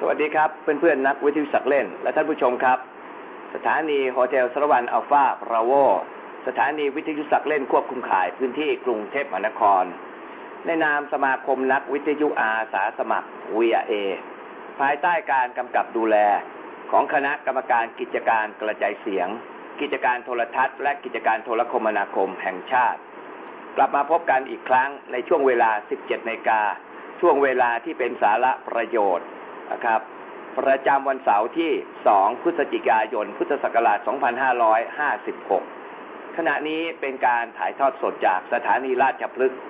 สวัสดีครับ เพื่อนๆ นักวิทยุสักเล่น และท่านผู้ชมครับ สถานีโฮเทลสรวันอัลฟาบราโวสถานีวิทยุสักเล่นควบคุมขายพื้นที่กรุงเทพมหานคร ในนามสมาคมนักวิทยุอาสาสมัคร VRA ภายใต้การกำกับดูแล ของคณะกรรมการกิจการกระจายเสียง กิจการโทรทัศน์ และกิจการโทรคมนาคมแห่งชาติ กลับมาพบกันอีกครั้งในช่วงเวลา 17นาฬิกาช่วงเวลาที่เป็นสาระประโยชน์ นะครับ ประจำวันเสาร์ที่ 2 พฤศจิกายน พุทธศักราช 2556 ขณะนี้เป็นการถ่ายทอดสดจากสถานีราชพฤกษ์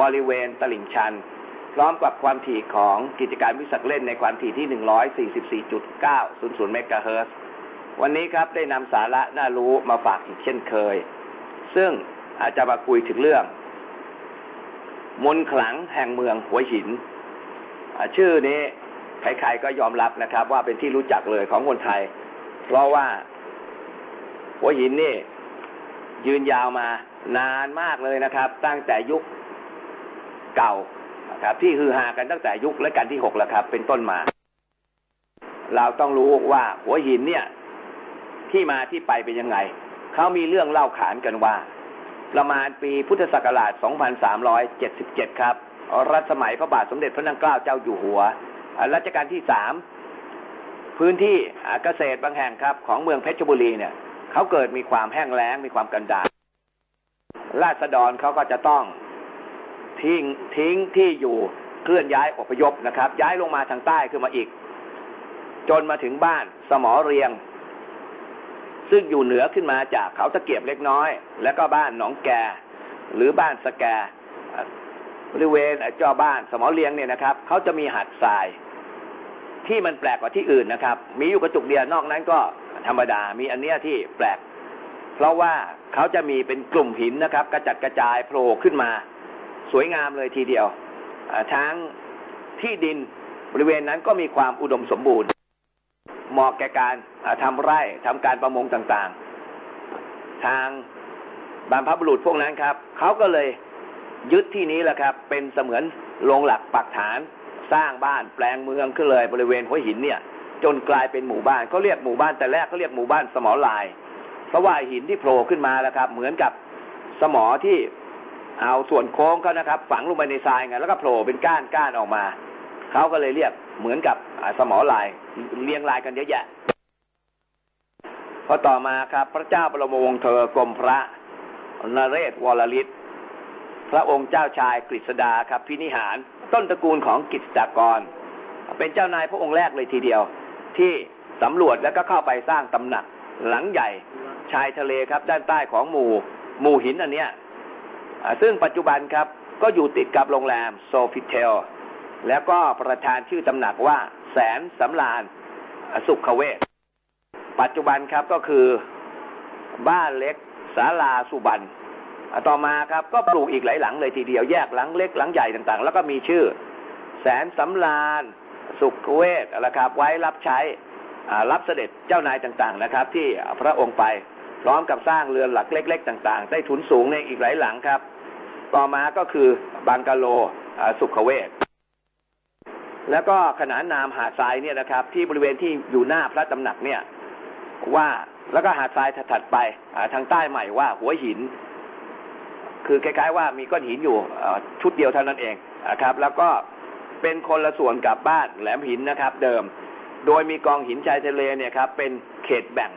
บริเวณตลิ่งชัน พร้อมกับความถี่ของกิจการวิสักเล่นในความถี่ที่ 144.900 เมกะเฮิรตซ์วันนี้ครับได้นำสาระน่ารู้มาฝากอีกเช่นเคย ซึ่งอาจจะมาคุยถึงเรื่อง มนขลังแห่งเมืองหัวหิน ชื่อนี้ ใครๆก็ยอมรับนะครับ ว่าเป็นที่รู้จักเลยของคนไทย เพราะว่าหัวหินนี่ยืนยาวมานานมากเลยนะครับ ตั้งแต่ยุคเก่าครับที่ฮือฮากันตั้งแต่ยุคและกันที่หกแล้วครับ เป็นต้นมา เราต้องรู้ว่าหัวหินเนี่ย ที่มาที่ไปเป็นยังไง เขามีเรื่องเล่าขานกันว่า ประมาณปีพุทธศักราช 2377 ครับ รัชสมัยพระบาทสมเด็จพระนางเกล้าเจ้าอยู่หัว รัชกาลที่สามพื้นที่เกษตรบางแห่งครับ ของเมืองเพชรบุรีเนี่ยเขาเกิดมีความแห้งแล้งมีความกันดารราษฎรเขาก็จะต้องทิ้งทิ้งที่อยู่เคลื่อนย้ายอพยพนะครับ ย้ายลงมาทางใต้ขึ้นมาอีก จนมาถึงบ้านสมอเรียง ซึ่งอยู่เหนือขึ้นมาจากเขาตะเกียบเล็กน้อย แล้วก็บ้านหนองแก หรือบ้านสแกบริเวณเจ้าบ้านสมอเลียงเนี่ยนะครับเขาจะมีหัดทราย ที่มันแปลกกว่าที่อื่นนะครับ มีอยู่กระจุกเดียวนอกนั้นก็ธรรมดา มีอันเนี้ยที่แปลก เพราะว่าเขาจะมีเป็นกลุ่มหินนะครับ กระจัดกระจายโผล่ขึ้นมา สวยงามเลยทีเดียวอ่าทั้งที่ดินบริเวณนั้นก็มีความอุดมสมบูรณ์ เหมาะแก่การอ่าทำไร่ทำการประมงต่างๆ ทางบรรพบุรุษพวกนั้นครับเขาก็เลยยึดที่นี้แหละครับ เป็นเสมือนโรงหลักปักฐาน สร้างบ้านแปลงเมืองขึ้นเลยบริเวณหัวหินเนี่ย จนกลายเป็นหมู่บ้านเขาเรียกหมู่บ้านแต่แรกเขาเรียกหมู่บ้านสมอลาย เพราะว่าหินที่โผล่ขึ้นมาแล้วครับ เหมือนกับสมอที่เอาส่วนโค้งเขานะครับ ฝังลงไปในทรายไงแล้วก็โผล่เป็นก้านก้านออกมาเขาก็เลยเรียกเหมือนกับสมอลายเรียงรายกันเยอะแยะพอต่อมาครับ พระเจ้าบรมวงศ์เธอกรมพระนเรศวรลิศพระองค์เจ้าชายกฤษดาครับพินิหาร ต้นตระกูลของกฤษดากร เป็นเจ้านายพระองค์แรกเลยทีเดียว ที่สำรวจแล้วก็เข้าไปสร้างตำหนักหลังใหญ่ชายทะเลครับด้านใต้ของหมู่หมู่หินอันเนี้ยซึ่งปัจจุบันครับก็อยู่ติดกับโรงแรมโซฟิเทลแล้วก็ประธานชื่อตำหนักว่าแสนสำราญสุขเวชปัจจุบันครับก็คือบ้านเล็กศาลาสุบันอ่า ต่อมาครับก็ปลูกอีกหลายหลังเลยทีเดียวแยกหลังเล็กหลังใหญ่ต่างๆ แล้วก็มีชื่อ แสนสำราญสุขเวชนะครับไว้รับใช้รับเสด็จเจ้านายต่างๆนะครับ ที่พระองค์ไปพร้อมกับสร้างเรือนหลักเล็ก ๆ ต่าง ๆ ได้ทุนสูงในอีกหลายหลังครับ ต่อมาก็คือบังกะโลสุขเวชแล้วก็ขนานนามหาดทรายเนี่ยนะครับ ที่บริเวณที่อยู่หน้าพระตำหนักเนี่ยว่าแล้วก็หาดทรายถัดไปทางใต้ใหม่ว่าหัวหิน คือคล้ายๆว่ามีก้อนหินอยู่ชุดเดียวเท่านั้นเองนะครับแล้วก็เป็นคนละส่วนกับบ้านแหลมหินนะครับเดิม โดยมีกองหินชายทะเลเนี่ยครับเป็นเขตแบ่ง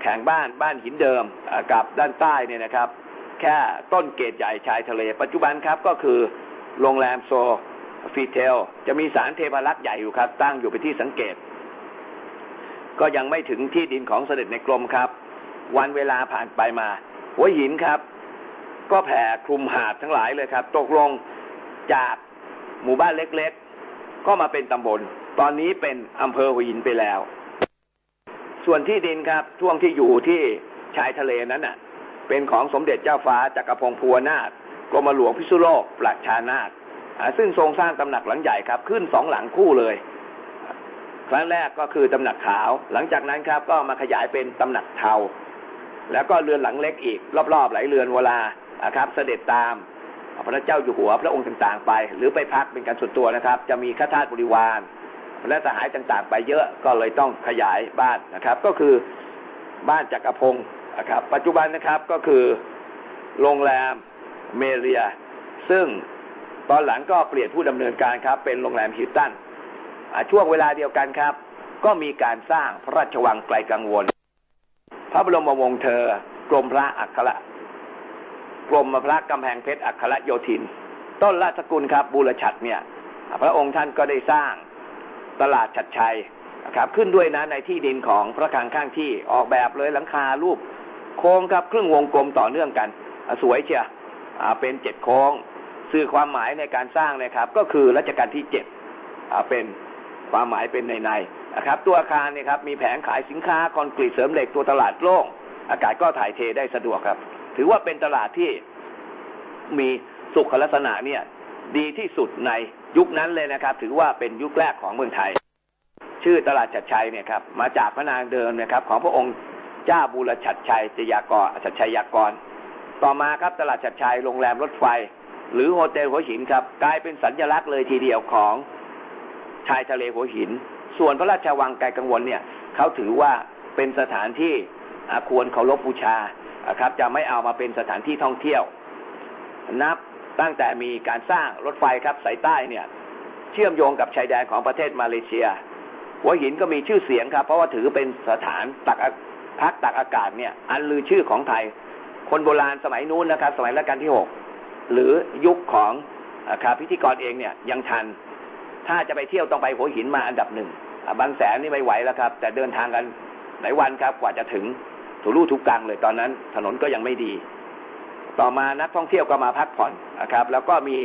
แข่งบ้านบ้านหินเดิมกับด้านใต้เนี่ยนะครับ แค่ต้นเกตใหญ่ชายทะเล ปัจจุบันครับก็คือโรงแรมโซฟีเทล จะมีสารเทพารักษ์ใหญ่อยู่ครับ ตั้งอยู่เป็นที่สังเกต ก็ยังไม่ถึงที่ดินของเสด็จในกรมครับ วันเวลาผ่านไปมาหัวหินครับ ก็แผ่คลุมหาดทั้งหลายเลยครับ ตกลงจากหมู่บ้านเล็กๆ ก็มาเป็นตำบล ตอนนี้เป็นอำเภอหัวหินไปแล้ว ส่วนที่ดินครับช่วงที่อยู่ที่ชายทะเลนั้นน่ะ เป็นของสมเด็จเจ้าฟ้าจักรพงศ์ภูวนาถกรมหลวงพิสุโลกประชานาถซึ่งทรงสร้างตำหนักหลังใหญ่ครับ ขึ้นสองหลังคู่เลย ครั้งแรกก็คือตำหนักขาว หลังจากนั้นครับก็มาขยายเป็นตำหนักเทา แล้วก็เรือนหลังเล็กอีก รอบๆหลายเรือนเวลา อะครับ เสด็จตามพระเจ้าอยู่หัวพระองค์ต่างๆไป หรือไปพักเป็นการส่วนตัวนะครับ จะมีข้าทาสบริวารและสหายต่างๆ ไปเยอะก็เลยต้องขยายบ้านนะครับ ก็คือบ้านจักรพงศ์นะครับ ปัจจุบันนะครับก็คือโรงแรมเมเรีย ซึ่งตอนหลังก็เปลี่ยนผู้ดำเนินการครับ เป็นโรงแรมฮิลตันช่วงเวลาเดียวกันครับ ก็มีการสร้างพระราชวังไกลกังวล พระบรมวงศ์เธอกรมพระอัคร กรมพระกำแพงเพชรอัครโยธิน ต้นราชกุลครับบูรชัดเนี่ยพระองค์ท่านก็ได้สร้างตลาดชัดชัยนะครับขึ้นด้วยนะในที่ดินของพระคังข้างที่ออกแบบเลยหลังคารูป โค้งครับครึ่งวงกลมต่อเนื่องกัน สวยเชียเป็นเจ็ดโค้ง สื่อความหมายในการสร้างนะครับ ก็คือรัชกาลที่เจ็ดเป็นความหมายเป็นในในนะครับ ตัวอาคารเนี่ยครับมีแผงขายสินค้าคอนกรีตเสริมเหล็กตัวตลาดโล่งอากาศก็ถ่ายเทได้สะดวกครับ ถือว่าเป็นตลาดที่มีสุขลักษณะเนี่ย ดีที่สุดในยุคนั้นเลยนะครับ ถือว่าเป็นยุคแรกของเมืองไทย ชื่อตลาดชัดชัยเนี่ยครับมาจากพระนางเดิมนะครับ ของพระองค์เจ้าบูรชัดชัยจยากรชัดชัยยากร ต่อมาครับตลาดชัดชัยโรงแรมรถไฟ หรือโฮเทลหัวหินครับ กลายเป็นสัญลักษณ์เลยทีเดียวของชายทะเลหัวหิน ส่วนพระราชวังไกลกังวลเนี่ยเขาถือว่าเป็นสถานที่ควรเคารพบูชา อ่าครับจะไม่เอามาเป็นสถานที่ท่องเที่ยว นับตั้งแต่มีการสร้างรถไฟครับสายใต้เนี่ยเชื่อมโยงกับชายแดนของประเทศมาเลเซีย หัวหินก็มีชื่อเสียงครับ เพราะว่าถือเป็นสถานตักพักตักอากาศเนี่ยอันลือชื่อของไทย คนโบราณสมัยนู้นนะครับ สมัยรัชกาลที่หกหรือยุคของอาครับพิธีกรเองเนี่ยยังทัน ถ้าจะไปเที่ยวต้องไปหัวหินมาอันดับหนึ่งบางแสนนี่ไม่ไหวแล้วครับ แต่เดินทางกันหลายวันครับกว่าจะถึง ถูลู่ทุกกังเลยตอนนั้น ถนนก็ยังไม่ดี ต่อมานักท่องเที่ยวก็มาพักผ่อนนะครับ แล้วก็มี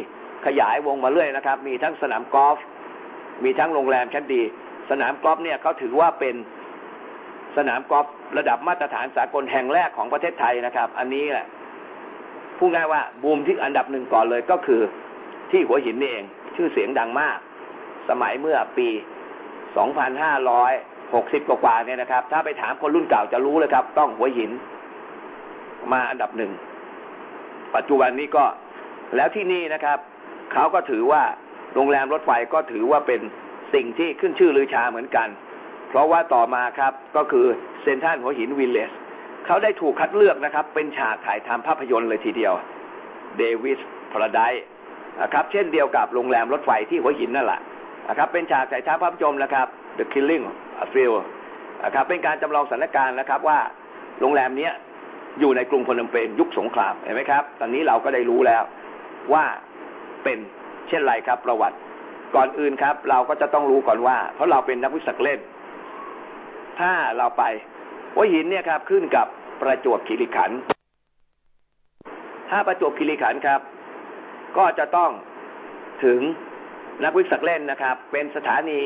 ขยายวงมาเรื่อยนะครับ มีทั้งสนามกอล์ฟมีทั้งโรงแรมชั้นดี สนามกอล์ฟเนี่ยเขาถือว่าเป็นสนามกอล์ฟระดับมาตรฐานสากลแห่งแรกของประเทศไทยนะครับ อันนี้แหละพูดง่ายว่าบูมที่อันดับหนึ่งก่อนเลยก็คือที่หัวหินนี่เอง ชื่อเสียงดังมาก สมัยเมื่อปี 2,500 2560กว่าเนี่ยนะครับ ถ้าไปถามคนรุ่นเก่าจะรู้เลยครับ ต้องหัวหิน มาอันดับหนึ่ง ปัจจุบันนี้ก็แล้วที่นี่นะครับ เขาก็ถือว่าโรงแรมรถไฟก็ถือว่าเป็นสิ่งที่ขึ้นชื่อลือชาเหมือนกัน เพราะว่าต่อมาครับก็คือเซนทรัลหัวหินวิลเลจเขาได้ถูกคัดเลือกนะครับ เป็นฉากถ่ายทำภาพยนตร์เลยทีเดียวเดวิสพาราไดนะครับเช่นเดียวกับโรงแรมรถไฟที่หัวหินนั่นแหละนะครับเป็นฉากถ่ายทำภาพยนตร์นะครับ The Killing Field นะครับเป็นการจำลองสถานการณ์นะครับว่าโรงแรมเนี้ยอยู่ในกรุงพนมเปญยุคสงครามเห็นไหมครับ ตอนนี้เราก็ได้รู้แล้วว่าเป็นเช่นไรครับประวัติก่อนอื่นครับ เราก็จะต้องรู้ก่อนว่า เพราะเราเป็นนักวิสักเล่น ถ้าเราไปหัวหินเนี่ยครับขึ้นกับประจวบคีรีขันธ์ถ้าประจวบคีรีขันธ์ครับ ก็จะต้องถึงนักวิสักเล่นนะครับ เป็นสถานี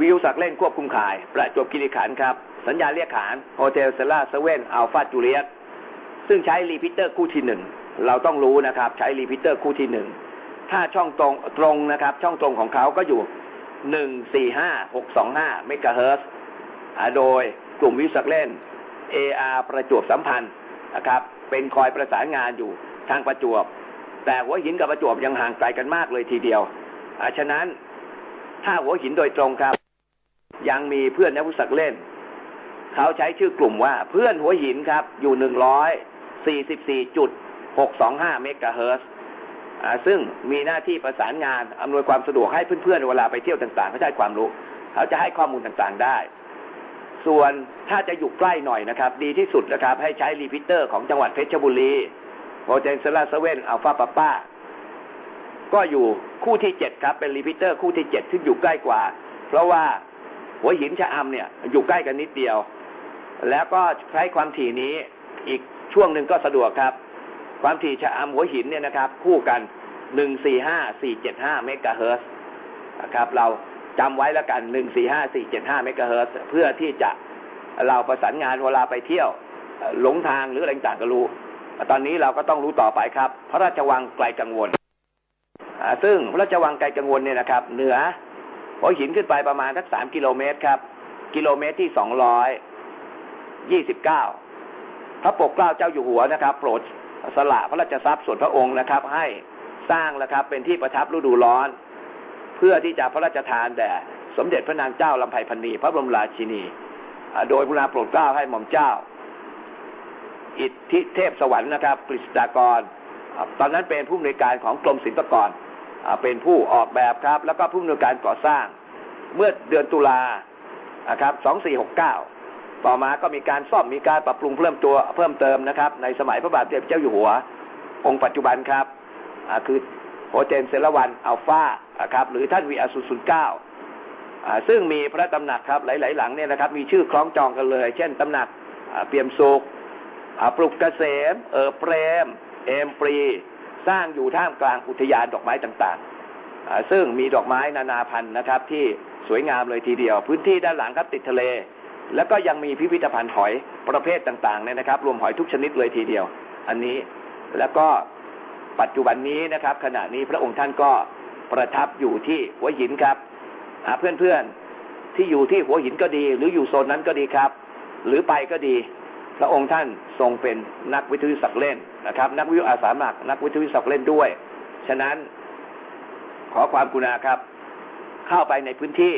วิวสักเล่นควบคุมข่าย ประจวบคีรีขันครับ สัญญาเรียกขานโฮเทลเซล่าเซเว่นอัลฟาจูเลียตซึ่งใช้รีพิเตอร์คู่ที่หนึ่งเราต้องรู้นะครับ ใช้รีพิเตอร์คู่ที่หนึ่งถ้าช่องตรงตรงนะครับ ช่องตรงของเขาก็อยู่หนึ่งสี่ห้าหกสองห้าเมกะเฮิรตซ์อ่าโดยกลุ่มวิวสักเล่น AR ประจวบสัมพันธ์นะครับ เป็นคอยประสานงานอยู่ทางประจวบ แต่หัวหินกับประจวบยังห่างไกลกันมากเลยทีเดียวอาฉะนั้นถ้าหัวหินโดยตรงครับ ยังมีเพื่อนนักวิสักเล่น เขาใช้ชื่อกลุ่มว่าเพื่อนหัวหินครับ อยู่หนึ่งร้อยสี่สิบสี่จุดหกสองห้าเมกะเฮิรตซ์ซึ่งมีหน้าที่ประสานงานอำนวยความสะดวกให้เพื่อนๆเวลาไปเที่ยวต่างๆเขาได้ความรู้ เขาจะให้ข้อมูลต่างๆได้ ส่วนถ้าจะอยู่ใกล้หน่อยนะครับ ดีที่สุดนะครับ ให้ใช้รีพิเตอร์ของจังหวัดเพชรบุรีโฮเทลเซล่าเซเว่นอัลฟาปาป้าก็อยู่คู่ที่เจ็ดครับเป็นรีพิเตอร์คู่ที่เจ็ดที่อยู่ใกล้กว่า เพราะว่า หัวหินชะอำเนี่ยอยู่ใกล้กันนิดเดียว แล้วก็ใช้ความถี่นี้อีกช่วงหนึ่งก็สะดวกครับ ความถี่ชะอำหัวหินเนี่ยนะครับ คู่กันหนึ่งสี่ห้าสี่เจ็ดห้าเมกะเฮิรตซ์นะครับ เราจำไว้แล้วกันหนึ่งสี่ห้าสี่เจ็ดห้าเมกะเฮิร์ตเพื่อที่จะเราประสานงานเวลาไปเที่ยวหลงทางหรืออะไรต่างก็รู้ ตอนนี้เราก็ต้องรู้ต่อไปครับ พระราชวังไกลกังวล ซึ่งพระราชวังไกลกังวลเนี่ยนะครับ เหนือ หัวหินขึ้นไปประมาณสักสามกิโลเมตรครับ กิโลเมตรที่สองร้อยยี่สิบเก้าพระปกเกล้าเจ้าอยู่หัวนะครับ โปรดสละพระราชทรัพย์ส่วนพระองค์นะครับ ให้สร้างแล้วครับ เป็นที่ประทับฤดูร้อน เพื่อที่จะพระราชทานแด่สมเด็จพระนางเจ้าลำไพพันนีพระบรมราชินี โดยพระนาโปรดเกล้าให้หม่อมเจ้า อิทธิเทพสวรรค์นะครับกฤษฎากร ตอนนั้นเป็นผู้อำนวยการของกรมศิลปากร เป็นผู้ออกแบบครับ แล้วก็ผู้อำนวยการก่อสร้าง เมื่อเดือนตุลานะครับ2469 ต่อมาก็มีการซ่อมมีการปรับปรุงเพิ่มตัวเพิ่มเติมนะครับ ในสมัยพระบาทสมเด็จเจ้าอยู่หัว องค์ปัจจุบันครับคือโฮเจนเซรวันอัลฟาครับหรือท่านวีอาสุสุนเก้าซึ่งมีพระตำหนักครับหลาย ๆ หลังเนี่ยนะครับมีชื่อคล้องจองกันเลย เช่นตำหนักเปี่ยมสุขปลุกเกษม เออเปรม เอมปรี สร้างอยู่ท่ามกลางอุทยานดอกไม้ต่างๆ ซึ่งมีดอกไม้นานาพันธุ์นะครับ ที่สวยงามเลยทีเดียว พื้นที่ด้านหลังครับติดทะเล แล้วก็ยังมีพิพิธภัณฑ์หอยประเภทต่างๆเนี่ยนะครับ รวมหอยทุกชนิดเลยทีเดียว อันนี้แล้วก็ปัจจุบันนี้นะครับ ขณะนี้พระองค์ท่านก็ประทับอยู่ที่หัวหินครับเพื่อนๆที่อยู่ที่หัวหินก็ดี หรืออยู่โซนนั้นก็ดีครับ หรือไปก็ดี พระองค์ท่านทรงเป็นนักวิทยุศักเล่นนะครับ นักวิทยุอาสาสมัครนักวิทยุศักเล่นด้วย ฉะนั้นขอความกรุณาครับ เข้าไปในพื้นที่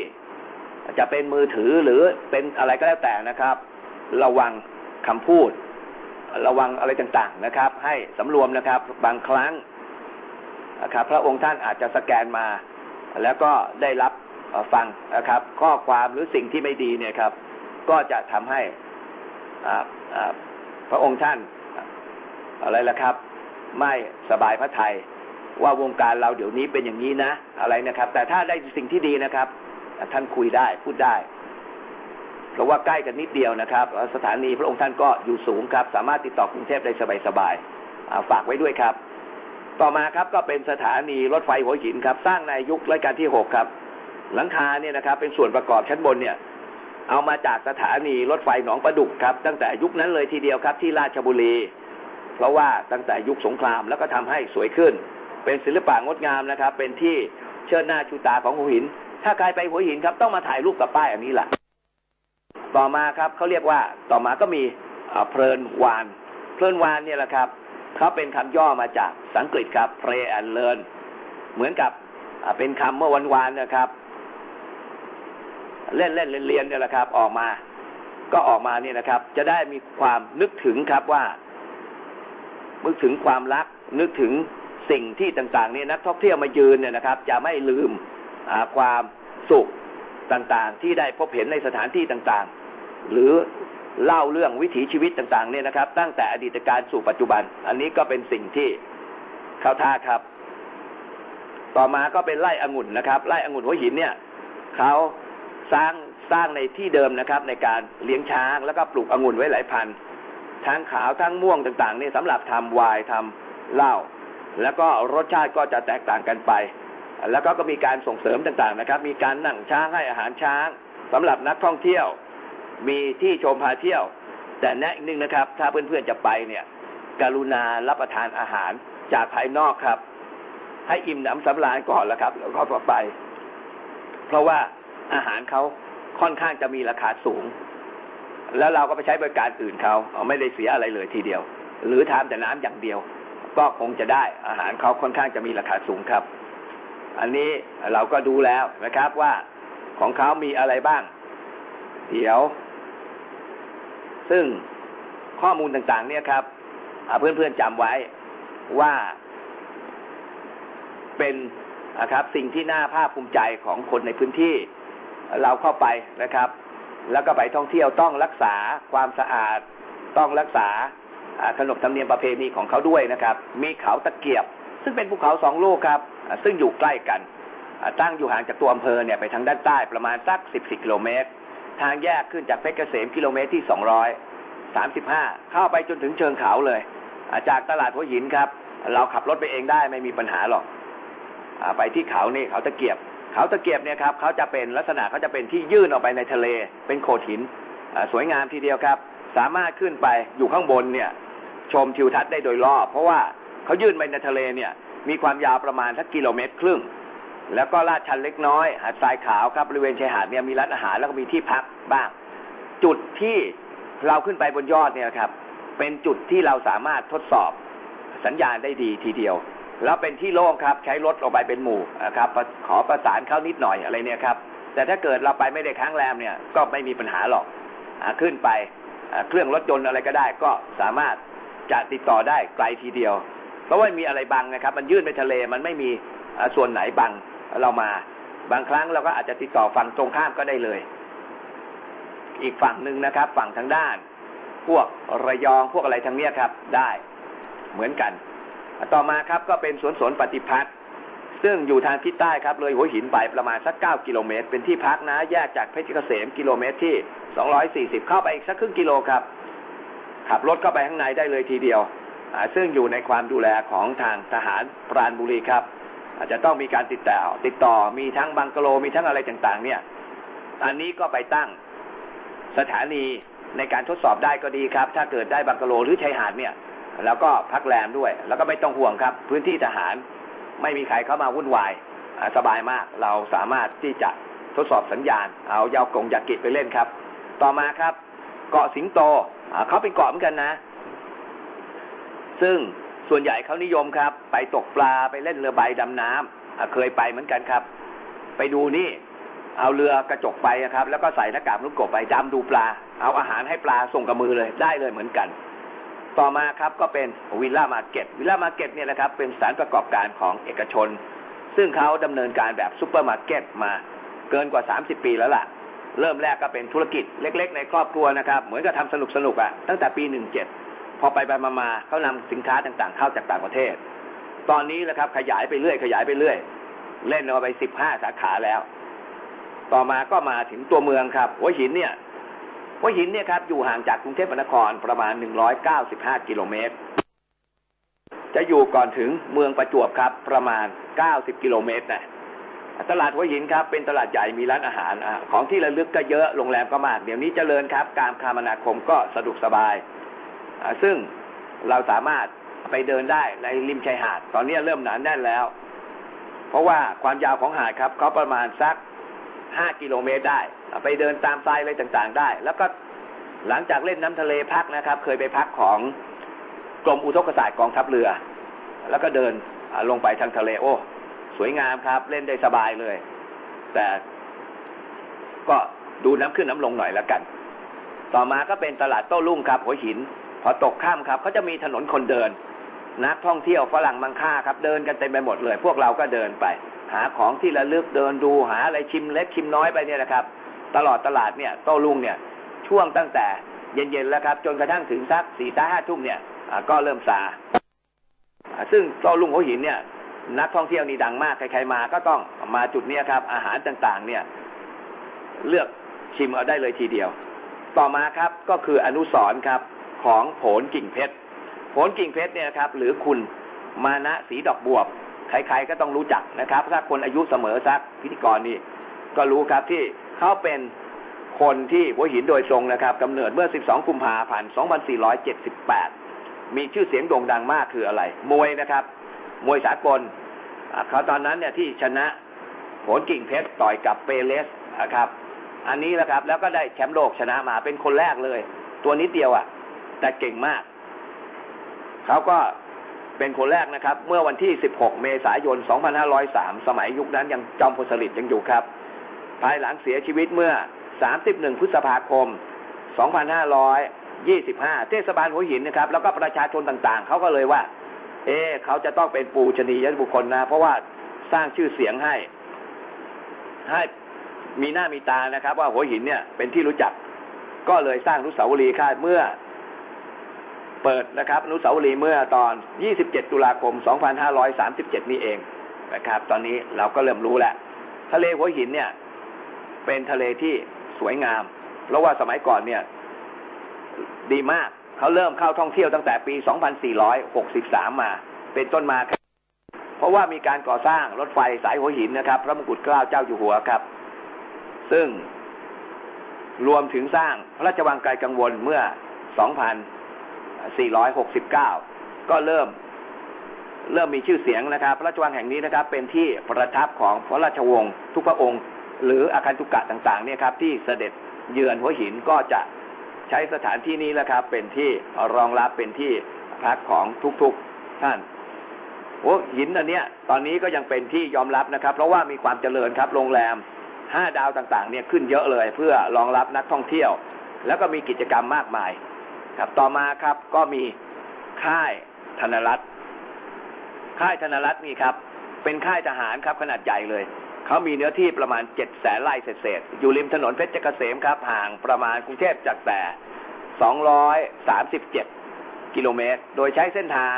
จะเป็นมือถือหรือเป็นอะไรก็แล้วแต่นะครับ ระวังคำพูด ระวังอะไรต่างๆนะครับ ให้สำรวมนะครับบางครั้งนะครับ พระองค์ท่านอาจจะสแกนมา แล้วก็ได้รับฟังนะครับ ข้อความหรือสิ่งที่ไม่ดีเนี่ยครับ ก็จะทำให้อา พระองค์ท่านอะไรล่ะครับ ไม่สบายพระไทยว่าวงการเราเดี๋ยวนี้เป็นอย่างนี้นะ อะไรนะครับ แต่ถ้าได้สิ่งที่ดีนะครับ ท่านคุยได้พูดได้เพราะว่าใกล้กันนิดเดียวนะครับ สถานีพระองค์ท่านก็อยู่สูงครับ สามารถติดต่อกรุงเทพได้สบายๆฝากไว้ด้วยครับ ต่อมาครับก็เป็นสถานีรถไฟหัวหินครับ สร้างในยุครัชกาลที่หกครับ หลังคาเนี่ยนะครับ เป็นส่วนประกอบชั้นบนเนี่ย เอามาจากสถานีรถไฟหนองประดุกครับ ตั้งแต่ยุคนั้นเลยทีเดียวครับที่ราชบุรี เพราะว่าตั้งแต่ยุคสงครามแล้วก็ทำให้สวยขึ้น เป็นศิลปะงดงามนะครับ เป็นที่เชิดหน้าชูตาของหัวหิน ถ้าใครไปหัวหินครับต้องมาถ่ายรูปกับป้ายอันนี้แหละต่อมาครับเขาเรียกว่าต่อมาก็มีเพลินวาน เพลินวานเนี่ยแหละครับเขาเป็นคำย่อมาจากสังกฤษครับ play and learn เหมือนกับเป็นคำเมื่อวันวานนะครับ เล่นเล่นเรียนเรียนเนี่ยแหละครับ ออกมา ก็ออกมาเนี่ยนะครับ จะได้มีความนึกถึงครับว่านึกถึงความรัก นึกถึงสิ่งที่ต่างๆเนี่ยนักท่องเที่ยวมายืนเนี่ยนะครับ จะไม่ลืมความสุขต่างๆ ที่ได้พบเห็นในสถานที่ต่างๆ หรือเล่าเรื่องวิถีชีวิตต่างๆเนี่ยนะครับ ตั้งแต่อดีตการสู่ปัจจุบัน อันนี้ก็เป็นสิ่งที่เข้าท่าครับ ต่อมาก็เป็นไร่องุ่นนะครับไร่องุ่นหัวหินเนี่ยเขา สร้างสร้างในที่เดิมนะครับ ในการเลี้ยงช้างแล้วก็ปลูกองุ่นไว้หลายพันธุ์ทั้งขาวทั้งม่วงต่างๆนี่สำหรับทำไวน์ทำเหล้าแล้วก็รสชาติก็จะแตกต่างกันไป แล้วก็ก็มีการส่งเสริมต่างๆนะครับ มีการนั่งช้างให้อาหารช้างสำหรับนักท่องเที่ยว มีที่ชมพาเที่ยว แต่แนะอีกนึงนะครับ ถ้าเพื่อนๆจะไปเนี่ย กรุณารับประทานอาหารจากภายนอกครับ ให้อิ่มหนำสำราญก่อนแล้วครับ แล้วก็ต่อไป เพราะว่า อาหารเขาค่อนข้างจะมีราคาสูง แล้วเราก็ไปใช้บริการอื่นเขาไม่ได้เสียอะไรเลยทีเดียว หรือทานแต่น้ำอย่างเดียว ก็คงจะได้อาหารเขาค่อนข้างจะมีราคาสูงครับ อันนี้เราก็ดูแล้วนะครับว่าของเขามีอะไรบ้าง เดี๋ยว ซึ่งข้อมูลต่างๆ เนี่ยครับเพื่อนๆจำไว้ว่าเป็นนะครับสิ่งที่น่าภาคภูมิใจของคนในพื้นที่ เราเข้าไปนะครับ แล้วก็ไปท่องเที่ยวต้องรักษาความสะอาด ต้องรักษาขนบธรรมเนียมประเพณีของเขาด้วยนะครับ มีเขาตะเกียบ ซึ่งเป็นภูเขาสองลูกครับ ซึ่งอยู่ใกล้กันตั้งอยู่ห่างจากตัวอำเภอเนี่ยไปทางด้านใต้ประมาณสัก10กิโลเมตร ทางแยกขึ้นจากเพชรเกษมกิโลเมตรที่ 235 เข้าไปจนถึงเชิงเขาเลย จากตลาดหัวหินครับ เราขับรถไปเองได้ไม่มีปัญหาหรอก ไปที่เขานี่เขาตะเกียบ เขาตะเกียบเนี่ยครับเขาจะเป็นลักษณะเขาจะเป็นที่ยื่นออกไปในทะเล เป็นโขดหินสวยงามทีเดียวครับ สามารถขึ้นไปอยู่ข้างบนเนี่ยชมทิวทัศน์ได้โดยรอบ เพราะว่าเขายื่นไปในทะเลเนี่ยมีความยาวประมาณสักกิโลเมตรครึ่ง แล้วก็ลาดชันเล็กน้อยหาดทรายขาวครับบริเวณชายหาดเนี่ยมีร้านอาหารแล้วก็มีที่พักบ้าง จุดที่เราขึ้นไปบนยอดเนี่ยครับเป็นจุดที่เราสามารถทดสอบสัญญาณได้ดีทีเดียว แล้วเป็นที่โล่งครับ ใช้รถออกไปเป็นหมู่นะครับขอประสานเข้านิดหน่อยอะไรเนี่ยครับ แต่ถ้าเกิดเราไปไม่ได้ค้างแรมเนี่ยก็ไม่มีปัญหาหรอกอขึ้นไปเครื่องรถยนต์อะไรก็ได้ ก็สามารถจะติดต่อได้ไกลทีเดียว เพราะว่ามีอะไรบังนะครับ มันยื่นไปทะเลมันไม่มีส่วนไหนบังเรามา บางครั้งเราก็อาจจะติดต่อฝั่งตรงข้ามก็ได้เลย อีกฝั่งหนึ่งนะครับ ฝั่งทางด้าน พวกระยองพวกอะไรทางเนี้ยครับได้เหมือนกัน ต่อมาครับก็เป็นสวนสนปฏิพัฒน์ซึ่งอยู่ทางทิศใต้ครับเลยหัวหินไปประมาณสัก 9 กิโลเมตร เป็นที่พักนะแยกจากเพชรเกษมกิโลเมตรที่ 240 เข้าไปอีกสักครึ่งกิโลครับ ขับรถเข้าไปข้างในได้เลยทีเดียว ซึ่งอยู่ในความดูแลของทางทหารปราณบุรีครับ อาจจะต้องมีการติดต่อติดต่อมีทั้งบังกะโลมีทั้งอะไรต่างๆ เนี่ย อันนี้ก็ไปตั้งสถานีในการทดสอบได้ก็ดีครับ ถ้าเกิดได้บังกะโลหรือชายหาดเนี่ย แล้วก็พักแรมด้วย แล้วก็ไม่ต้องห่วงครับ พื้นที่ทหารไม่มีใครเข้ามาวุ่นวายสบายมากเราสามารถที่จะทดสอบสัญญาณ เอายาวกงยากิไปเล่นครับ ต่อมาครับ เกาะสิงโตเขาเป็นเกาะเหมือนกันนะ ซึ่งส่วนใหญ่เขานิยมครับ ไปตกปลาไปเล่นเรือใบดำน้ำอ่าเคยไปเหมือนกันครับ ไปดูนี่เอาเรือกระจกไปครับ แล้วก็ใส่หน้ากากลูกกบไปดำดูปลา เอาอาหารให้ปลาส่งกับมือเลยได้เลยเหมือนกัน ต่อมาครับก็เป็นวิลล่ามาเก็ตวิลล่ามาเก็ตเนี่ยนะครับเป็นสถานประกอบการของเอกชน ซึ่งเขาดำเนินการแบบซูเปอร์มาร์เก็ตมาเกินกว่า 30 ปีแล้วล่ะ เริ่มแรกก็เป็นธุรกิจเล็ก ๆ ในครอบครัวนะครับ เหมือนกับทำสนุกสนุกๆอะตั้งแต่ปี 17 พอไปไปมามาเขานำสินค้าต่างๆ เข้าจากต่างประเทศ ตอนนี้นะครับขยายไปเรื่อยขยายไปเรื่อยเล่นเอาไป 15 สาขาแล้ว ต่อมาก็มาถึงตัวเมืองครับหัวหินเนี่ย หัวหินเนี่ยครับอยู่ห่างจากกรุงเทพมหานครประมาณ 195 กิโลเมตร จะอยู่ก่อนถึงเมืองประจวบครับประมาณ 90 กิโลเมตรนะตลาดหัวหินครับเป็นตลาดใหญ่มีร้านอาหารของที่ระลึกก็เยอะโรงแรมก็มาก เดี๋ยวนี้เจริญครับ การคมนาคมก็สะดวกสบาย ซึ่งเราสามารถไปเดินได้ในริมชายหาด ตอนนี้เริ่มหนาแน่นแล้ว เพราะว่าความยาวของหาดครับเขาประมาณสัก 5 กิโลเมตรได้ ไปเดินตามทรายอะไรต่างๆ ได้ แล้วก็หลังจากเล่นน้ำทะเลพักนะครับ เคยไปพักของกรมอุทกศาสตร์กองทัพเรือ แล้วก็เดินลงไปทางทะเลโอ้ สวยงามครับ เล่นได้สบายเลย แต่ก็ดูน้ำขึ้นน้ำลงหน่อยแล้วกัน ต่อมาก็เป็นตลาดโต้รุ่งครับ หัวหิน พอตกข้ามครับเขาจะมีถนนคนเดิน นักท่องเที่ยวฝรั่งมังค่าครับ เดินกันเต็มไปหมดเลย พวกเราก็เดินไป หาของที่ระลึกเดินดูหาอะไรชิมเล็กชิมน้อยไปเนี่ยนะครับ ตลอดตลาดเนี่ยโต้รุ่งเนี่ยช่วงตั้งแต่เย็นๆแล้วครับ จนกระทั่งถึงสักสี่ห้าทุ่มเนี่ยก็เริ่มซาซึ่งโต้รุ่งหัวหินเนี่ยนักท่องเที่ยวนี่ดังมาก ใครๆมาก็ต้องมาจุดนี้ครับ อาหารต่างๆ เนี่ย เลือกชิมเอาได้เลยทีเดียว ต่อมาครับก็คืออนุสร์ครับของโผลกิ่งเพชรโผลกิ่งเพชรเนี่ยครับ หรือคุณมานะสีดอกบวบใครๆก็ต้องรู้จักนะครับ ถ้าคนอายุเสมอสักพิธีกรนี่ก็รู้ครับที่ เขาเป็นคนที่หัวหินโดยตรงนะครับกำเนิดเมื่อ 12 กุมภาพันธ์ 2478 มีชื่อเสียงโด่งดังมากคืออะไร มวยนะครับ มวยสากลเขาตอนนั้นเนี่ยที่ชนะโผลกิ่งเพชรต่อยกับเปเลสนะครับ อันนี้แหละครับแล้วก็ได้แชมป์โลกชนะมาเป็นคนแรกเลย ตัวนิดเดียวอะ่ะ แต่เก่งมากเขาก็เป็นคนแรกนะครับ เมื่อวันที่ 16 เมษายน 2503 สมัยยุคนั้นยังจอมพลสฤษดิ์ยังอยู่ครับ ภายหลังเสียชีวิตเมื่อ 31 พฤษภาคม 2525 เทศบาลหัวหินนะครับ แล้วก็ประชาชนต่างๆ เขาก็เลยว่า เอ๊เขาจะต้องเป็นปูชนียบุคคลนะ เพราะว่าสร้างชื่อเสียงให้ ให้มีหน้ามีตานะครับ ว่าหัวหินเนี่ยเป็นที่รู้จัก ก็เลยสร้างอนุสาวรีค่าเมื่อเปิดนะครับอนุสาวรีย์เมื่อตอน 27 ตุลาคม 2537 นี้เองนะครับ ตอนนี้เราก็เริ่มรู้แหละทะเลหัวหินเนี่ย เป็นทะเลที่สวยงาม เพราะว่าสมัยก่อนเนี่ย ดีมากเขาเริ่มเข้าท่องเที่ยวตั้งแต่ปี 2463 มา เป็นต้นมาครับเพราะว่ามีการก่อสร้างรถไฟสายหัวหินนะครับ พระมงกุฎเกล้าเจ้าอยู่หัวครับ ซึ่งรวมถึงสร้างพระราชวังไกลกังวลเมื่อ 2469 ก็เริ่มเริ่มมีชื่อเสียงนะครับ พระราชวังแห่งนี้นะครับ เป็นที่ประทับของพระราชวงศ์ทุกพระองค์ หรืออาคันตุกะต่างๆเนี่ยครับที่เสด็จเยือนหัวหินก็จะใช้สถานที่นี้แหละครับ เป็นที่รองรับเป็นที่พักของทุกๆท่านโอ้หินอันเนี้ยตอนนี้ก็ยังเป็นที่ยอมรับนะครับ เพราะว่ามีความเจริญครับโรงแรมห้าดาวต่างๆเนี่ยขึ้นเยอะเลยเพื่อรองรับนักท่องเที่ยว แล้วก็มีกิจกรรมมากมาย ครับต่อมาครับก็มีค่ายธนรัฐค่ายธนรัฐนี่ครับ เป็นค่ายทหารครับขนาดใหญ่เลย เขามีเนื้อที่ประมาณ7จ็ดแสนไร่เศษๆอยู่ริมถนนเพชรเกษมครับ ห่างประมาณกรุงเทพจากแต่ 237 กิโลเมตร โดยใช้เส้นทาง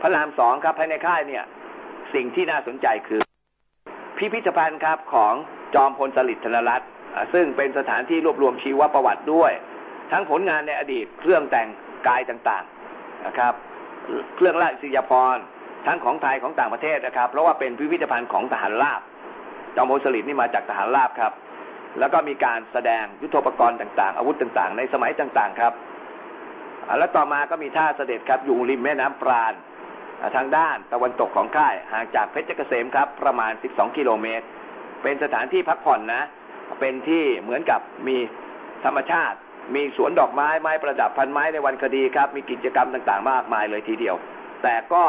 พระรามสองครับภายในค่ายเนี่ย สิ่งที่น่าสนใจคือ พิพิธภัณฑ์ครับของจอมพลสฤษดิ์ธนรัตน์ซึ่งเป็นสถานที่รวบรวมชีวประวัติด้วย ทั้งผลงานในอดีตเครื่องแต่งกายต่างๆนะครับ เครื่องราชสิยพรทั้งของไทยของต่างประเทศนะครับ เพราะว่าเป็นพิพิธภัณฑ์ของทหารราบ จอมพลสฤษดิ์นี่มาจากทหารราบครับ แล้วก็มีการแสดงยุทโธปกรณ์ต่างๆ อาวุธต่างๆ ในสมัยต่างๆครับแล้วต่อมาก็มีท่าเสด็จครับอยู่ริมแม่น้ำปราณทางด้านตะวันตกของค่ายห่างจากเพชรเกษมครับประมาณ 12 กิโลเมตร เป็นสถานที่พักผ่อนนะ เป็นที่เหมือนกับมีธรรมชาติ มีสวนดอกไม้ไม้ประดับพันไม้ในวันคดีครับ มีกิจกรรมต่างๆ มากมายเลยทีเดียว แต่ก็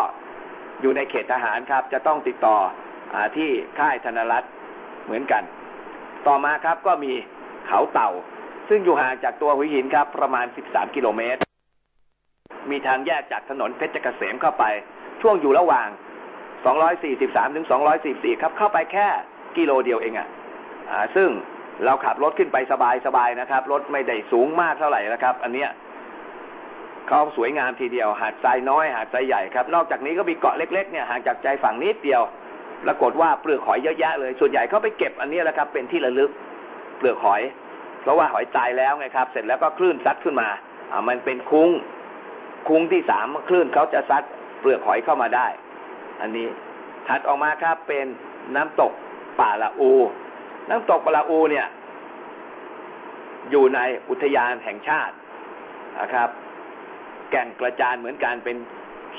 อยู่ในเขตทหารครับจะต้องติดต่อ ที่ค่ายธนรัฐเหมือนกัน ต่อมาครับก็มีเขาเต่า ซึ่งอยู่ห่างจากตัวหัวหินครับประมาณ 13 กิโลเมตร มีทางแยกจากถนนเพชรเกษมเข้าไป ช่วงอยู่ระหว่าง 243 ถึง 244 ครับเข้าไปแค่กิโลเดียวเองอะอ่าซึ่งเราขับรถขึ้นไปสบายสบายนะครับ รถไม่ได้สูงมากเท่าไหร่นะครับ อันเนี้ยเขาสวยงามทีเดียว หาดทรายน้อย หาดทรายใหญ่ครับ นอกจากนี้ก็มีเกาะเล็กๆเนี่ยห่างจากใจฝั่งนิดเดียว ปรากฏว่าเปลือกหอยเยอะแยะเลย ส่วนใหญ่เขาไปเก็บอันนี้แหละครับ เป็นที่ระลึกเปลือกหอย เพราะว่าหอยตายแล้วไงครับ เสร็จแล้วก็คลื่นซัดขึ้นมาอ่ามันเป็นคุ้ง คุ้งที่สามคลื่นเขาจะซัดเปลือกหอยเข้ามาได้ อันนี้ถัดออกมาครับเป็นน้ำตกป่าละอู น้ำตกป่าละอูเนี่ย อยู่ในอุทยานแห่งชาตินะครับ แก่งกระจานเหมือนกันเป็น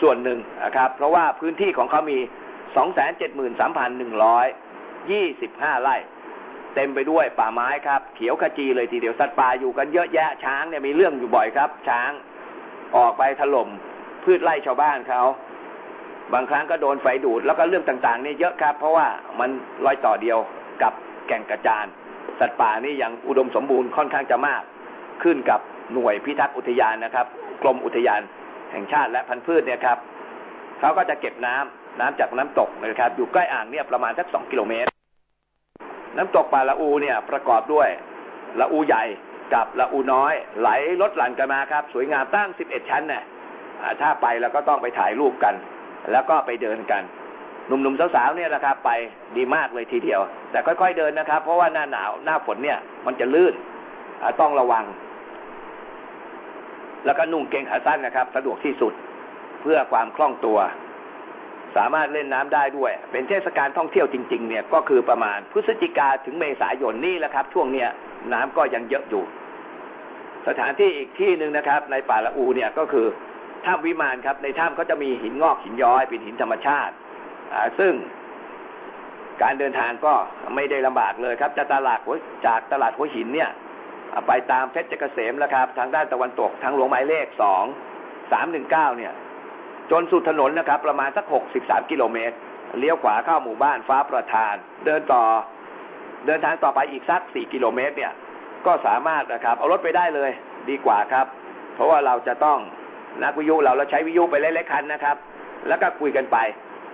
ส่วนหนึ่งนะครับ เพราะว่าพื้นที่ของเขามี 273,125ไร่ เต็มไปด้วยป่าไม้ครับ เขียวขจีเลยทีเดียวสัตว์ป่าอยู่กันเยอะแยะช้างเนี่ยมีเรื่องอยู่บ่อยครับ ช้างออกไปถล่มพืชไร่ชาวบ้านเขาบางครั้งก็โดนไฟดูดแล้วก็เรื่องต่างๆนี่เยอะครับ เพราะว่ามันรอยต่อเดียวกับแก่งกระจาน สัตว์ป่านี่ยังอุดมสมบูรณ์ค่อนข้างจะมาก ขึ้นกับหน่วยพิทักษ์อุทยานนะครับ กรมอุทยานแห่งชาติและพันธุ์พืชเนี่ยครับเขาก็จะเก็บน้ำ น้ำจากน้ำตกนะครับ อยู่ใกล้อ่างเนี่ยประมาณสักสองกิโลเมตร น้ำตกป่าละอูเนี่ยประกอบด้วยละอูใหญ่กับละอูน้อย ไหลลดหลั่นกันมาครับ สวยงามตั้ง 11 ชั้นเนี่ยถ้าไปแล้วก็ต้องไปถ่ายรูปกัน แล้วก็ไปเดินกัน หนุ่มๆสาวๆเนี่ยนะครับ ไปดีมากเลยทีเดียว แต่ค่อยๆเดินนะครับ เพราะว่าหน้าหนาวหน้าฝนเนี่ย มันจะลื่นต้องระวัง แล้วก็นุ่งเกงขาสั้นนะครับ สะดวกที่สุดเพื่อความคล่องตัว สามารถเล่นน้ำได้ด้วย เป็นเทศกาลท่องเที่ยวจริงๆเนี่ยก็คือประมาณพฤศจิกาถึงเมษายนนี่แหละครับ ช่วงเนี้ยน้ำก็ยังเยอะอยู่ สถานที่อีกที่หนึ่งนะครับ ในป่าละอูเนี่ยก็คือถ้ำวิมานครับ ในถ้ำเขาจะมีหินงอกหินย้อยเป็นหินธรรมชาติาซึ่งการเดินทางก็ไม่ได้ลำบากเลยครับจากตลาดหัวจากตลาดหัวหินเนี่ย ไปตามเพชรเกษมแล้วครับ ทางด้านตะวันตกทางหลวงหมายเลขสองสามหนึ่งเก้าเนี่ย จนสุดถนนนะครับ ประมาณสัก 63 กิโลเมตร เลี้ยวขวาเข้าหมู่บ้านฟ้าประธาน เดินต่อ เดินทางต่อไปอีกสัก 4 กิโลเมตรเนี่ย ก็สามารถนะครับ เอารถไปได้เลยดีกว่าครับ เพราะว่าเราจะต้องนักวิทยุเราเราใช้วิทยุไปเล็กๆคันนะครับ แล้วก็คุยกันไป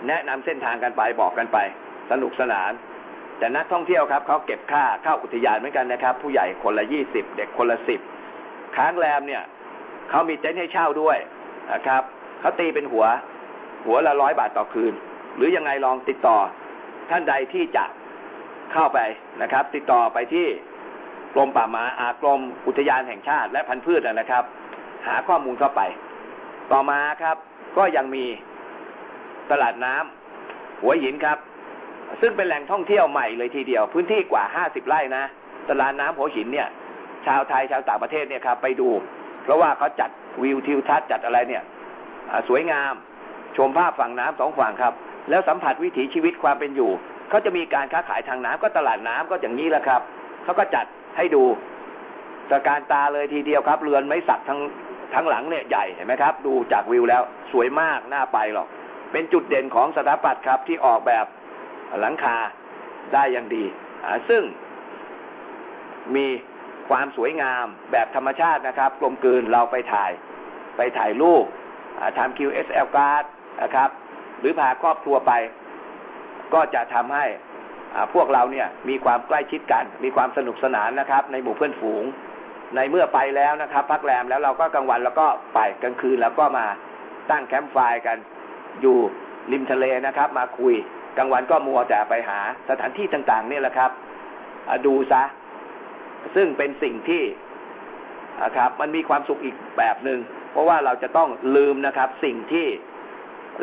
แนะนำเส้นทางกันไปบอกกันไป สนุกสนาน แต่นักท่องเที่ยวครับเขาเก็บค่าเข้าอุทยานเหมือนกันนะครับ ผู้ใหญ่คนละ20เด็กคนละ10ค้างแรมเนี่ยเขามีเต็นท์ให้เช่าด้วยนะครับ เขาตีเป็นหัว หัวละร้อยบาทต่อคืน หรือยังไงลองติดต่อท่านใดที่จะเข้าไปนะครับ ติดต่อไปที่กรมป่าไม้อากรมอุทยานแห่งชาติ และพันธุ์พืชนะครับ หาข้อมูลเข้าไป ต่อมาครับ ก็ยังมีตลาดน้ำหัวหินครับ ซึ่งเป็นแหล่งท่องเที่ยวใหม่เลยทีเดียว พื้นที่กว่า50ไร่นะตลาดน้ำหัวหินเนี่ย ชาวไทยชาวต่างประเทศเนี่ยครับไปดู เพราะว่าเขาจัดวิวทิวทัศน์จัดอะไรเนี่ย สวยงาม ชมภาพฝั่งน้ำสองฝั่งครับ แล้วสัมผัสวิถีชีวิตความเป็นอยู่เขาจะมีการค้าขายทางน้ำก็ตลาดน้ำก็อย่างนี้แหละครับเขาก็จัดให้ดูตะการตาเลยทีเดียวครับเรือนไม้สักทั้งทั้งหลังเนี่ยใหญ่เห็นไหมครับ ดูจากวิวแล้วสวยมากน่าไปหรอก เป็นจุดเด่นของสถาปัตย์ครับที่ออกแบบหลังคาได้อย่างดีอ่าซึ่งมีความสวยงามแบบธรรมชาตินะครับ กลมกลืนเราไปถ่าย ไปถ่ายรูป ทำ QSL card นะครับ หรือพาครอบครัวไป ก็จะทำให้พวกเราเนี่ยมีความใกล้ชิดกัน มีความสนุกสนานนะครับ ในหมู่เพื่อนฝูง ในเมื่อไปแล้วนะครับ พักแรมแล้วเราก็กลางวันแล้วก็ไปกลางคืนแล้วก็มาตั้งแคมป์ไฟกันอยู่ริมทะเลนะครับ มาคุยกลางวันก็มัวแต่ไปหาสถานที่ต่างๆเนี่ยแหละครับดูซะ ซึ่งเป็นสิ่งที่นะครับ มันมีความสุขอีกแบบหนึง่ง เพราะว่าเราจะต้องลืมนะครับสิ่งที่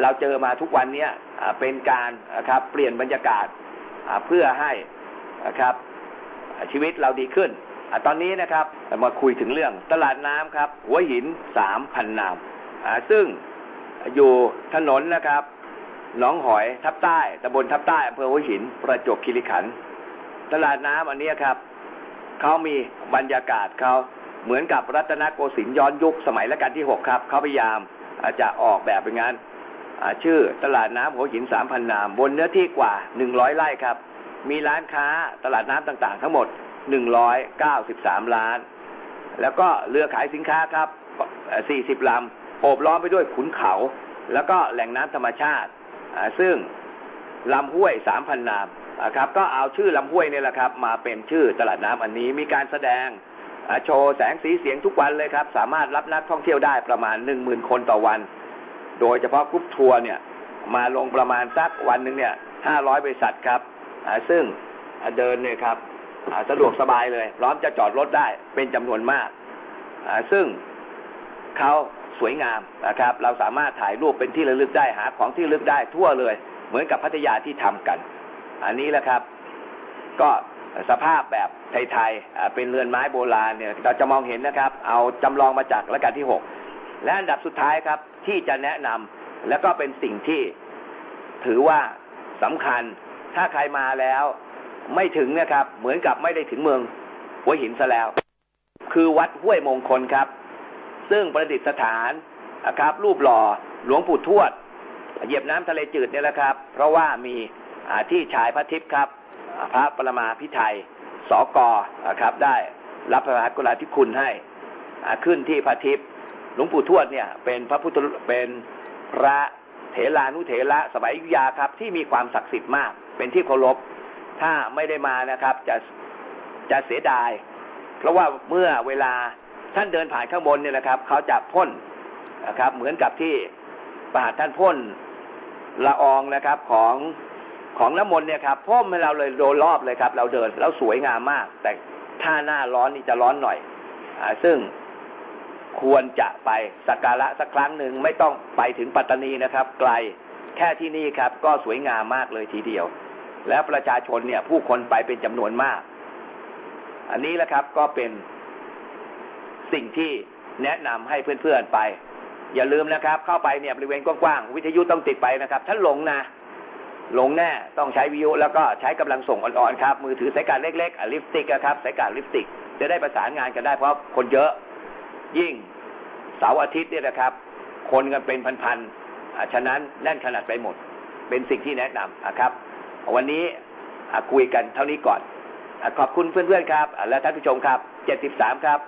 เราเจอมาทุกวันเนี้ยเป็นการนะครับเปลี่ยนบรรยากาศเพื่อให้นะครับชีวิตเราดีขึ้นอตอนนี้นะครับมาคุยถึงเรื่องตลาดน้ำครับ หัวหินสามพันนามซึ่งอยู่ถนนนะครับหนองหอยทับใต้ตำบลทับใต้อำเภอหัวหิน ประจวบคีรีขันธ์ตลาดน้ำอันนี้ครับเขามีบรรยากาศเขา เหมือนกับรัตนโกสินทร์ย้อนยุคสมัยรัชกาลที่ 6 ครับเขาพยายามจะออกแบบเป็นงานชื่อตลาดน้ำหัวหิน3,000นาม บนเนื้อที่กว่า 100 ไร่ครับ มีร้านค้าตลาดน้ำต่างๆ ทั้งหมด 193 ล้าน แล้วก็เรือขายสินค้าครับเอ่อ40 ลำ โอบล้อมไปด้วยขุนเขา แล้วก็แหล่งน้ำธรรมชาติ ซึ่งลำห้วยสามพันนามครับ ก็เอาชื่อลำห้วยเนี่ยแหละครับ มาเป็นชื่อตลาดน้ำอันนี้ มีการแสดง โชว์แสงสีเสียงทุกวันเลยครับ สามารถรับนักท่องเที่ยวได้ประมาณหนึ่งหมื่นคนต่อวัน โดยเฉพาะกรุ๊ปทัวร์เนี่ยมาลงประมาณสักวันหนึ่งเนี่ยห้าร้อยบริษัทครับซึ่งเดินเนี่ยครับสะดวกสบายเลย พร้อมจะจอดรถได้เป็นจำนวนมาก ซึ่งเขาสวยงามนะครับ เราสามารถถ่ายรูปเป็นที่ระลึกได้หาของที่ระลึกได้ทั่วเลย เหมือนกับพัทยาที่ทำกัน อันนี้แหละครับ ก็ สภาพแบบไทยๆเป็นเรือนไม้โบราณเนี่ยเราจะมองเห็นนะครับ เอาจำลองมาจากรัชกาลที่ 6 และอันดับสุดท้ายครับที่จะแนะนำและก็เป็นสิ่งที่ถือว่าสำคัญถ้าใครมาแล้วไม่ถึงนะครับ เหมือนกับไม่ได้ถึงเมืองหัวหินซะแล้ว คือวัดห้วยมงคลครับ ซึ่งประดิษฐานนะครับ รูปหล่อหลวงปู่ทวดเหยียบน้ำทะเลจืดเนี่ยแหละครับ เพราะว่ามีที่ชายพระทิพย์ครับ พระประมาพิไทยสกนะครับ ได้รับพระมหากรุณาธิคุณให้ขึ้นที่พระทิพย์หลวงปู่ทวดเนี่ยเป็นพระพุทธเป็นพระเถรานุเถระสมัยอยุธยาครับ ที่มีความศักดิ์สิทธิ์มาก เป็นที่เคารพถ้าไม่ได้มานะครับจะจะเสียดาย เพราะว่าเมื่อเวลาท่านเดินผ่านข้างบนเนี่ยนะครับ เขาจะพ่นนะครับ เหมือนกับที่ประหารท่านพ่นละอองนะครับของ ของน้ำมนต์เนี่ยครับพ่นให้เราเลยโดนรอบเลยครับ เราเดินแล้วสวยงามมาก แต่ถ้าหน้าร้อนนี่จะร้อนหน่อยอาซึ่งควรจะไปสักการะสักครั้งหนึ่งไม่ต้องไปถึงปัตตานีนะครับ ไกลแค่ที่นี่ครับ ก็สวยงามมากเลยทีเดียว แล้วประชาชนเนี่ย ผู้คนไปเป็นจำนวนมาก อันนี้แหละครับก็เป็นสิ่งที่แนะนำให้เพื่อนๆไป อย่าลืมนะครับ เข้าไปเนี่ยบริเวณกว้างๆวิทยุต้องติดไปนะครับ ถ้าหลงนะ ลงแน่ต้องใช้วิทยุแล้วก็ใช้กำลังส่งอ่อนๆครับมือถือสายการเล็กๆอะลิปสติกอะครับสายการลิปสติก จะได้ประสานงานกันได้เพราะคนเยอะ ยิ่งเสาร์อาทิตย์เนี่ยนะครับ คนกันเป็นพันๆฉะนั้นแน่นขนาดไปหมด เป็นสิ่งที่แนะนำนะครับ วันนี้คุยกันเท่านี้ก่อน ขอบคุณเพื่อนๆครับ และท่านผู้ชมครับ 73 ครับ